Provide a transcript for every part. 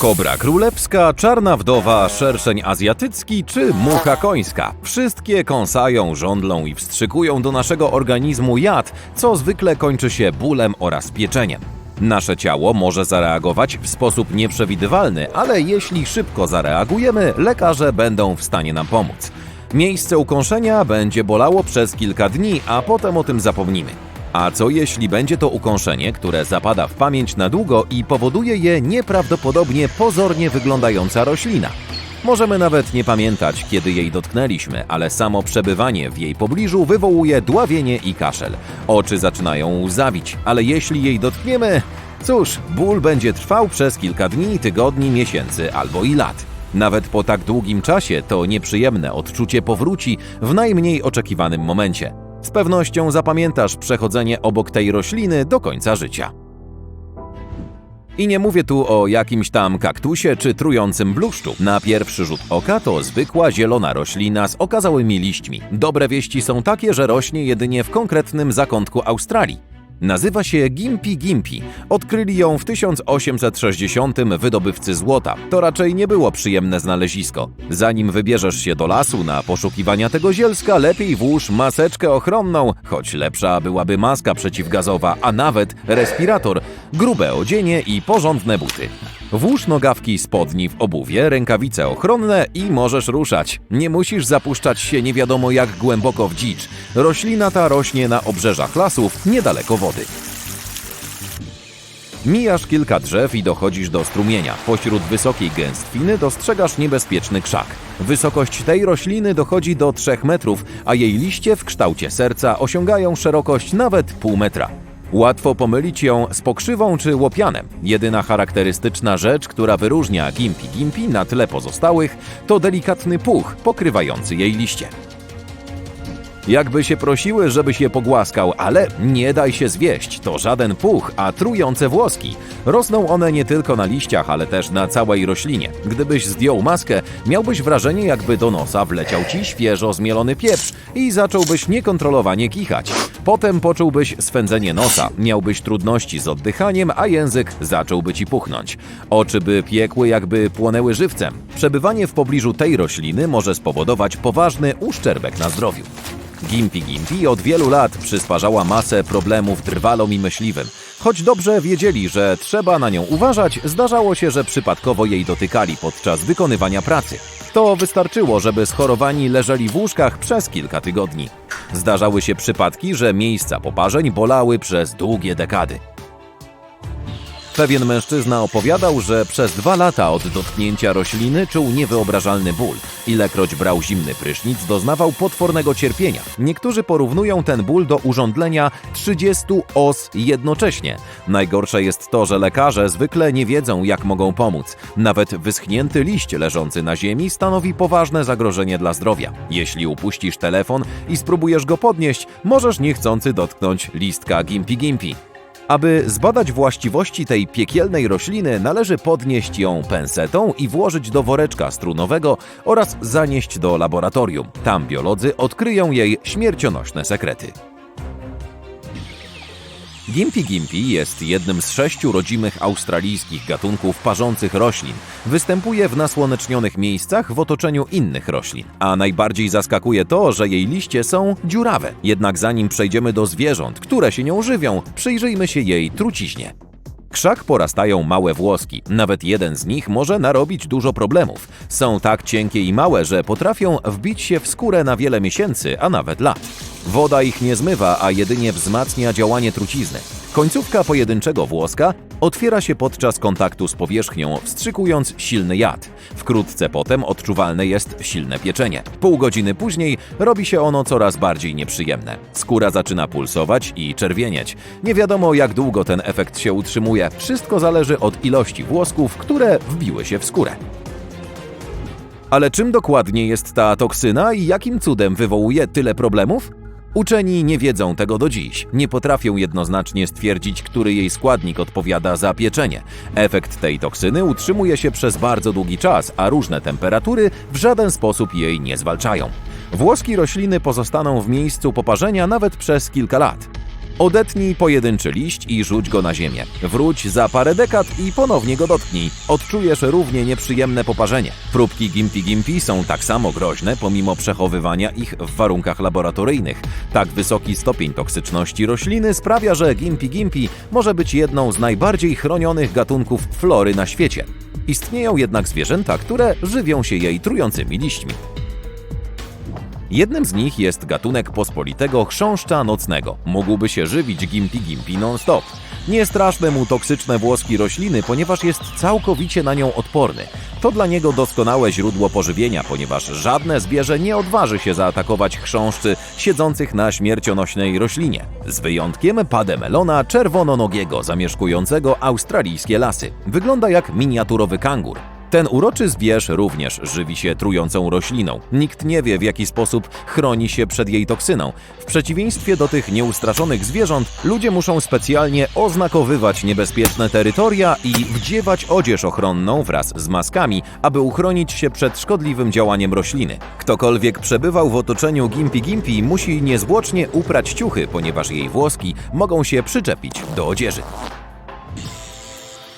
Kobra królewska, czarna wdowa, szerszeń azjatycki czy mucha końska. Wszystkie kąsają, żądlą i wstrzykują do naszego organizmu jad, co zwykle kończy się bólem oraz pieczeniem. Nasze ciało może zareagować w sposób nieprzewidywalny, ale jeśli szybko zareagujemy, lekarze będą w stanie nam pomóc. Miejsce ukąszenia będzie bolało przez kilka dni, a potem o tym zapomnimy. A co jeśli będzie to ukąszenie, które zapada w pamięć na długo i powoduje je nieprawdopodobnie pozornie wyglądająca roślina? Możemy nawet nie pamiętać, kiedy jej dotknęliśmy, ale samo przebywanie w jej pobliżu wywołuje dławienie i kaszel. Oczy zaczynają łzawić, ale jeśli jej dotkniemy, cóż, ból będzie trwał przez kilka dni, tygodni, miesięcy albo i lat. Nawet po tak długim czasie to nieprzyjemne odczucie powróci w najmniej oczekiwanym momencie. Z pewnością zapamiętasz przechodzenie obok tej rośliny do końca życia. I nie mówię tu o jakimś tam kaktusie czy trującym bluszczu. Na pierwszy rzut oka to zwykła zielona roślina z okazałymi liśćmi. Dobre wieści są takie, że rośnie jedynie w konkretnym zakątku Australii. Nazywa się Gimpi Gimpi. Odkryli ją w 1860 wydobywcy złota. To raczej nie było przyjemne znalezisko. Zanim wybierzesz się do lasu na poszukiwania tego zielska, lepiej włóż maseczkę ochronną, choć lepsza byłaby maska przeciwgazowa, a nawet respirator, grube odzienie i porządne buty. Włóż nogawki spodni w obuwie, rękawice ochronne i możesz ruszać. Nie musisz zapuszczać się nie wiadomo jak głęboko w dzicz. Roślina ta rośnie na obrzeżach lasów, niedaleko wody. Mijasz kilka drzew i dochodzisz do strumienia. Pośród wysokiej gęstwiny dostrzegasz niebezpieczny krzak. Wysokość tej rośliny dochodzi do 3 metrów, a jej liście w kształcie serca osiągają szerokość nawet pół metra. Łatwo pomylić ją z pokrzywą czy łopianem. Jedyna charakterystyczna rzecz, która wyróżnia Gimpi Gimpi na tle pozostałych, to delikatny puch pokrywający jej liście. Jakby się prosiły, żebyś je pogłaskał, ale nie daj się zwieść, to żaden puch, a trujące włoski. Rosną one nie tylko na liściach, ale też na całej roślinie. Gdybyś zdjął maskę, miałbyś wrażenie, jakby do nosa wleciał ci świeżo zmielony pieprz i zacząłbyś niekontrolowanie kichać. Potem poczułbyś swędzenie nosa, miałbyś trudności z oddychaniem, a język zacząłby ci puchnąć. Oczy by piekły, jakby płonęły żywcem. Przebywanie w pobliżu tej rośliny może spowodować poważny uszczerbek na zdrowiu. Gimpi Gimpi od wielu lat przysparzała masę problemów drwalom i myśliwym. Choć dobrze wiedzieli, że trzeba na nią uważać, zdarzało się, że przypadkowo jej dotykali podczas wykonywania pracy. To wystarczyło, żeby schorowani leżeli w łóżkach przez kilka tygodni. Zdarzały się przypadki, że miejsca poparzeń bolały przez długie dekady. Pewien mężczyzna opowiadał, że przez dwa lata od dotknięcia rośliny czuł niewyobrażalny ból. Ilekroć brał zimny prysznic, doznawał potwornego cierpienia. Niektórzy porównują ten ból do urządlenia 30 os jednocześnie. Najgorsze jest to, że lekarze zwykle nie wiedzą, jak mogą pomóc. Nawet wyschnięty liść leżący na ziemi stanowi poważne zagrożenie dla zdrowia. Jeśli upuścisz telefon i spróbujesz go podnieść, możesz niechcący dotknąć listka Gimpi Gimpi. Aby zbadać właściwości tej piekielnej rośliny, należy podnieść ją pensetą i włożyć do woreczka strunowego oraz zanieść do laboratorium. Tam biolodzy odkryją jej śmiercionośne sekrety. Gimpi Gimpi jest jednym z sześciu rodzimych australijskich gatunków parzących roślin. Występuje w nasłonecznionych miejscach w otoczeniu innych roślin. A najbardziej zaskakuje to, że jej liście są dziurawe. Jednak zanim przejdziemy do zwierząt, które się nią żywią, przyjrzyjmy się jej truciźnie. Krzak porastają małe włoski. Nawet jeden z nich może narobić dużo problemów. Są tak cienkie i małe, że potrafią wbić się w skórę na wiele miesięcy, a nawet lat. Woda ich nie zmywa, a jedynie wzmacnia działanie trucizny. Końcówka pojedynczego włoska otwiera się podczas kontaktu z powierzchnią, wstrzykując silny jad. Wkrótce potem odczuwalne jest silne pieczenie. Pół godziny później robi się ono coraz bardziej nieprzyjemne. Skóra zaczyna pulsować i czerwienieć. Nie wiadomo jak długo ten efekt się utrzymuje. Wszystko zależy od ilości włosków, które wbiły się w skórę. Ale czym dokładnie jest ta toksyna i jakim cudem wywołuje tyle problemów? Uczeni nie wiedzą tego do dziś. Nie potrafią jednoznacznie stwierdzić, który jej składnik odpowiada za pieczenie. Efekt tej toksyny utrzymuje się przez bardzo długi czas, a różne temperatury w żaden sposób jej nie zwalczają. Włoski rośliny pozostaną w miejscu poparzenia nawet przez kilka lat. Odetnij pojedynczy liść i rzuć go na ziemię. Wróć za parę dekad i ponownie go dotknij. Odczujesz równie nieprzyjemne poparzenie. Próbki Gimpy Gimpy są tak samo groźne pomimo przechowywania ich w warunkach laboratoryjnych. Tak wysoki stopień toksyczności rośliny sprawia, że Gimpy Gimpy może być jedną z najbardziej chronionych gatunków flory na świecie. Istnieją jednak zwierzęta, które żywią się jej trującymi liśćmi. Jednym z nich jest gatunek pospolitego chrząszcza nocnego. Mógłby się żywić Gimpy non-stop. Nie straszne mu toksyczne włoski rośliny, ponieważ jest całkowicie na nią odporny. To dla niego doskonałe źródło pożywienia, ponieważ żadne zwierzę nie odważy się zaatakować chrząszczy siedzących na śmiercionośnej roślinie. Z wyjątkiem pademelona czerwononogiego, zamieszkującego australijskie lasy. Wygląda jak miniaturowy kangur. Ten uroczy zwierz również żywi się trującą rośliną. Nikt nie wie, w jaki sposób chroni się przed jej toksyną. W przeciwieństwie do tych nieustraszonych zwierząt, ludzie muszą specjalnie oznakowywać niebezpieczne terytoria i wdziewać odzież ochronną wraz z maskami, aby uchronić się przed szkodliwym działaniem rośliny. Ktokolwiek przebywał w otoczeniu Gimpy Gimpy musi niezwłocznie uprać ciuchy, ponieważ jej włoski mogą się przyczepić do odzieży.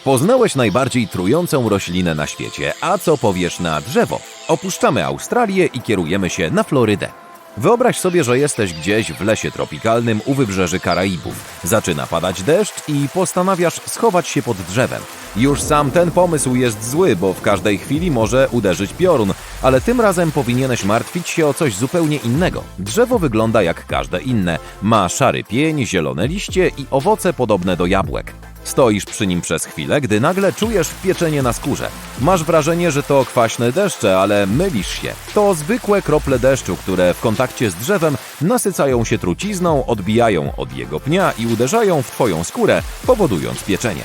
Poznałeś najbardziej trującą roślinę na świecie, a co powiesz na drzewo? Opuszczamy Australię i kierujemy się na Florydę. Wyobraź sobie, że jesteś gdzieś w lesie tropikalnym u wybrzeży Karaibów. Zaczyna padać deszcz i postanawiasz schować się pod drzewem. Już sam ten pomysł jest zły, bo w każdej chwili może uderzyć piorun, ale tym razem powinieneś martwić się o coś zupełnie innego. Drzewo wygląda jak każde inne. Ma szary pień, zielone liście i owoce podobne do jabłek. Stoisz przy nim przez chwilę, gdy nagle czujesz pieczenie na skórze. Masz wrażenie, że to kwaśne deszcze, ale mylisz się. To zwykłe krople deszczu, które w kontakcie z drzewem nasycają się trucizną, odbijają od jego pnia i uderzają w twoją skórę, powodując pieczenie.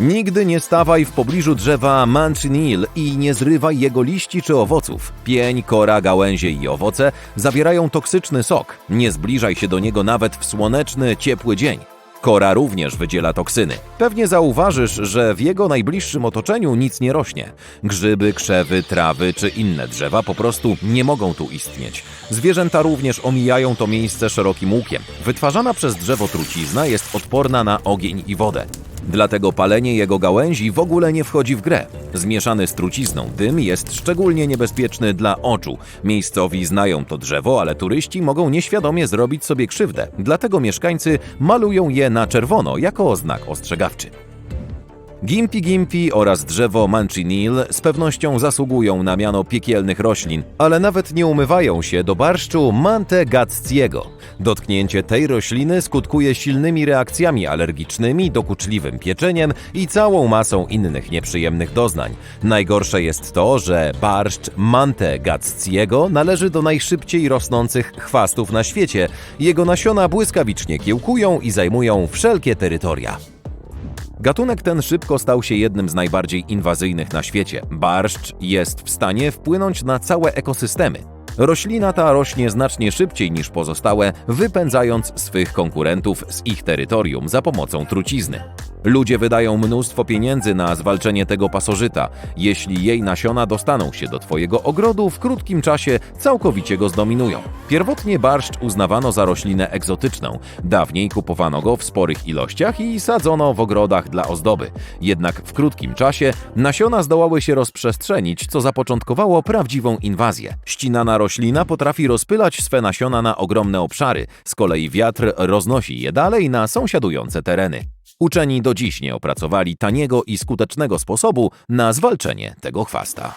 Nigdy nie stawaj w pobliżu drzewa manchineel i nie zrywaj jego liści czy owoców. Pień, kora, gałęzie i owoce zawierają toksyczny sok. Nie zbliżaj się do niego nawet w słoneczny, ciepły dzień. Kora również wydziela toksyny. Pewnie zauważysz, że w jego najbliższym otoczeniu nic nie rośnie. Grzyby, krzewy, trawy czy inne drzewa po prostu nie mogą tu istnieć. Zwierzęta również omijają to miejsce szerokim łukiem. Wytwarzana przez drzewo trucizna jest odporna na ogień i wodę. Dlatego palenie jego gałęzi w ogóle nie wchodzi w grę. Zmieszany z trucizną dym jest szczególnie niebezpieczny dla oczu. Miejscowi znają to drzewo, ale turyści mogą nieświadomie zrobić sobie krzywdę. Dlatego mieszkańcy malują je na czerwono jako znak ostrzegawczy. Gimpy Gimpy oraz drzewo Manchineel z pewnością zasługują na miano piekielnych roślin, ale nawet nie umywają się do barszczu Mantegazziego. Dotknięcie tej rośliny skutkuje silnymi reakcjami alergicznymi, dokuczliwym pieczeniem i całą masą innych nieprzyjemnych doznań. Najgorsze jest to, że barszcz Mantegazziego należy do najszybciej rosnących chwastów na świecie. Jego nasiona błyskawicznie kiełkują i zajmują wszelkie terytoria. Gatunek ten szybko stał się jednym z najbardziej inwazyjnych na świecie. Barszcz jest w stanie wpłynąć na całe ekosystemy. Roślina ta rośnie znacznie szybciej niż pozostałe, wypędzając swych konkurentów z ich terytorium za pomocą trucizny. Ludzie wydają mnóstwo pieniędzy na zwalczenie tego pasożyta. Jeśli jej nasiona dostaną się do Twojego ogrodu, w krótkim czasie całkowicie go zdominują. Pierwotnie barszcz uznawano za roślinę egzotyczną. Dawniej kupowano go w sporych ilościach i sadzono w ogrodach dla ozdoby. Jednak w krótkim czasie nasiona zdołały się rozprzestrzenić, co zapoczątkowało prawdziwą inwazję. Ścinana roślina potrafi rozpylać swe nasiona na ogromne obszary, z kolei wiatr roznosi je dalej na sąsiadujące tereny. Uczeni do dziś nie opracowali taniego i skutecznego sposobu na zwalczenie tego chwasta.